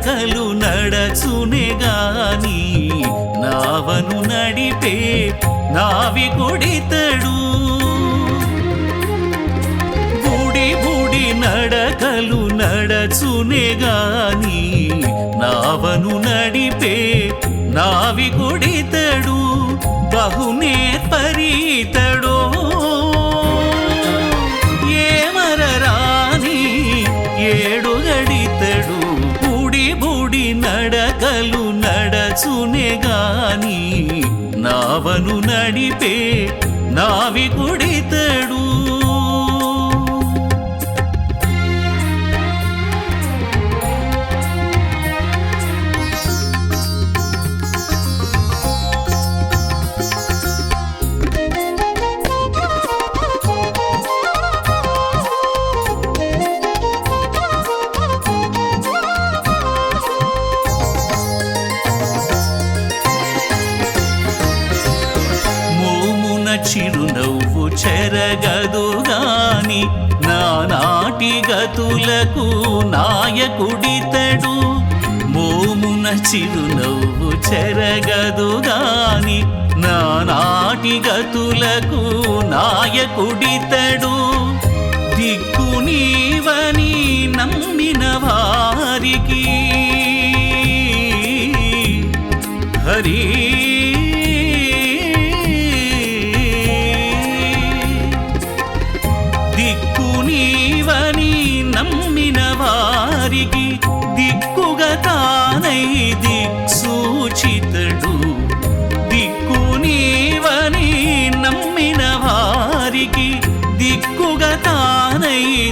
నడకలు నడచునే గాని నావను నడిపే నావి కొడితడు. బుడి బుడి నడకలు నడచునే గాని నావను నడిపే నావి కొడితడు. బహునేర్పరీతడో ఏమరరాని నడచునే గాని నావను నడిపే నావికుడితడు. చిరునవ్వు చెరగదు గాని నానాటి గతులకు నాయకుడితడు మోమున చిరునవ్వు చెరగదు గాని నానాటి గతులకు నాయకుడితడు దిక్కునీ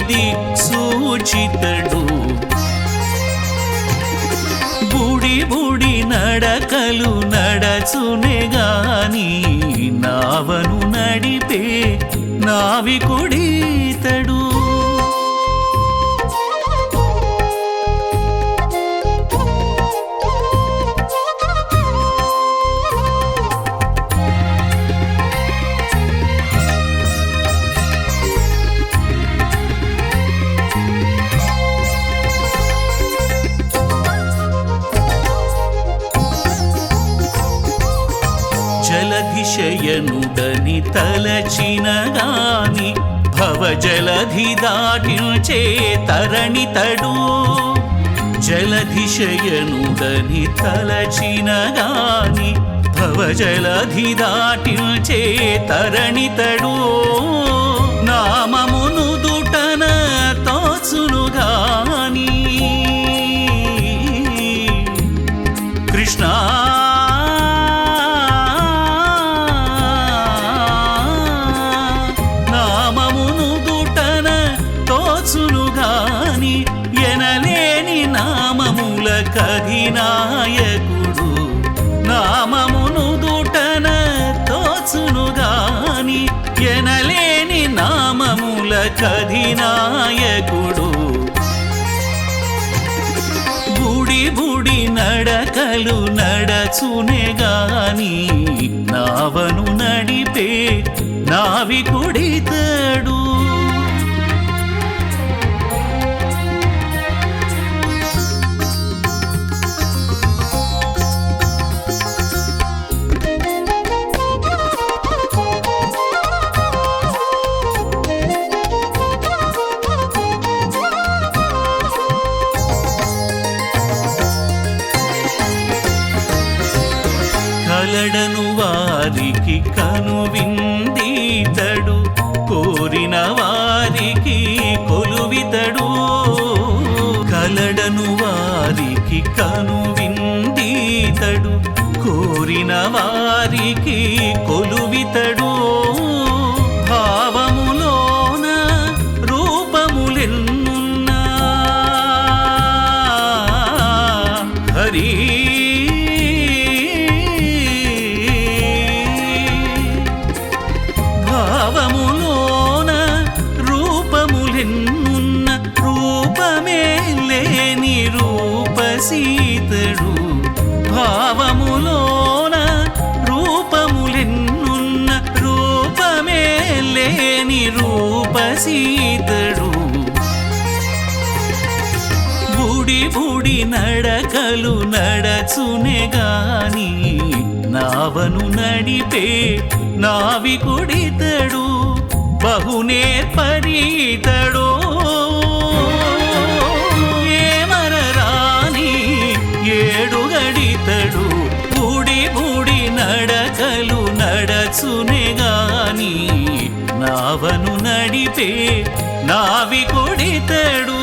దిక్సూచితడు బుడి బుడి నడకలు నడచునే గాని నావను నడిపే నావికుడీతడు. జలధిశయనుడని తలచిన గాని భవ దాటించే తరణితడు. జలధిశయనుడని తలచిన గాని భవ దాటించే తరణితడు. నామమును దుటన తోచునుగా నామముల కధినాయకుడు నామమును దుటన తోచును గాని ఎనలేని నామముల కధినాయకుడు. బుడి బుడి నడకలు నడచునే గాని నావను నడిపే నావికుడితడు. కనువిందీతడు కోరిన వారికి కొలువితడు. కలడను వారికి కనువిందీతడు కోరిన వారికి కొలువితడు. లేని రూపసీతడు భావములోన రూపములెన్నున్న రూపమే లేని రూపసీతడు. బుడి బుడి నడకలు నడచునే గాని నావను నడిపే నావికుడితడు. బహునే పరీతడో నడచునే గాని నావను నడిపే నావి కొడితడు.